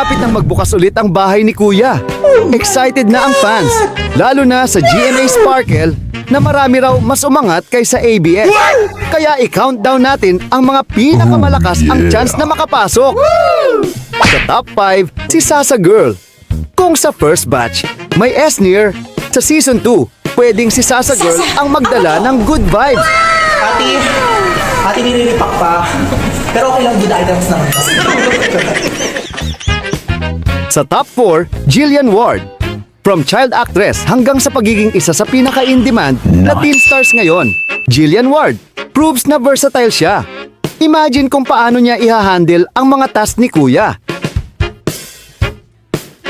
Malapit nang magbukas ulit ang bahay ni Kuya. Excited na ang fans, lalo na sa GMA Sparkle na marami raw mas umangat kaysa ABS. Kaya i-countdown natin ang mga pinakamalakas ang chance na makapasok. Sa top 5, si Sasa Girl. Kung sa first batch, may S-Near, sa season 2, pwedeng si Sasa Girl ang magdala ng good vibes. Ate, ate nililipak pa. Pero okay lang, good items naman. Sa top 4, Jillian Ward. From child actress hanggang sa pagiging isa sa pinaka-in-demand na teen stars ngayon, Jillian Ward proves na versatile siya. Imagine kung paano niya ihahandle ang mga task ni Kuya.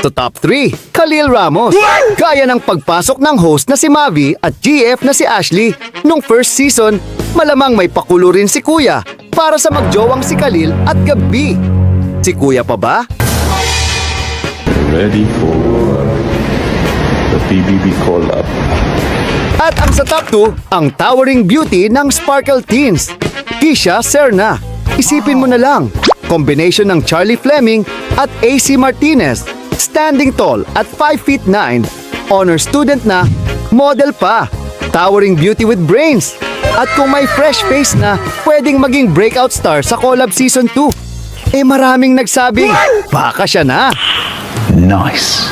Sa top 3, Khalil Ramos. Gaya ng pagpasok ng host na si Mavi at GF na si Ashley. Nung first season, malamang may pakulo rin si Kuya para sa magjowang si Khalil at Gabi. Si Kuya pa ba? Ready for the PBB call-up. At ang sa top 2, ang towering beauty ng Sparkle Teens, Kisha Serna. Isipin mo na lang, combination ng Charlie Fleming at AC Martinez. Standing tall at 5 feet 9, honor student na, model pa, towering beauty with brains. At kung may fresh face na, pwedeng maging breakout star sa collab season 2. Eh maraming nagsabing, baka siya na. Nice.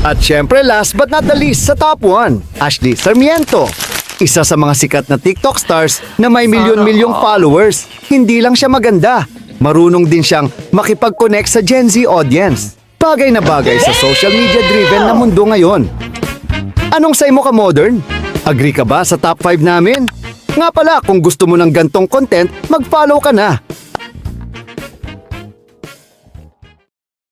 At syempre last but not the least sa top 1, Ashley Sarmiento. Isa sa mga sikat na TikTok stars na may milyon-milyong followers. Hindi lang siya maganda, marunong din siyang makipag-connect sa Gen Z audience. Bagay na bagay sa social media driven na mundo ngayon. Anong say mo ka modern? Agree ka ba sa top 5 namin? Nga pala, kung gusto mo ng gantong content, mag-follow ka na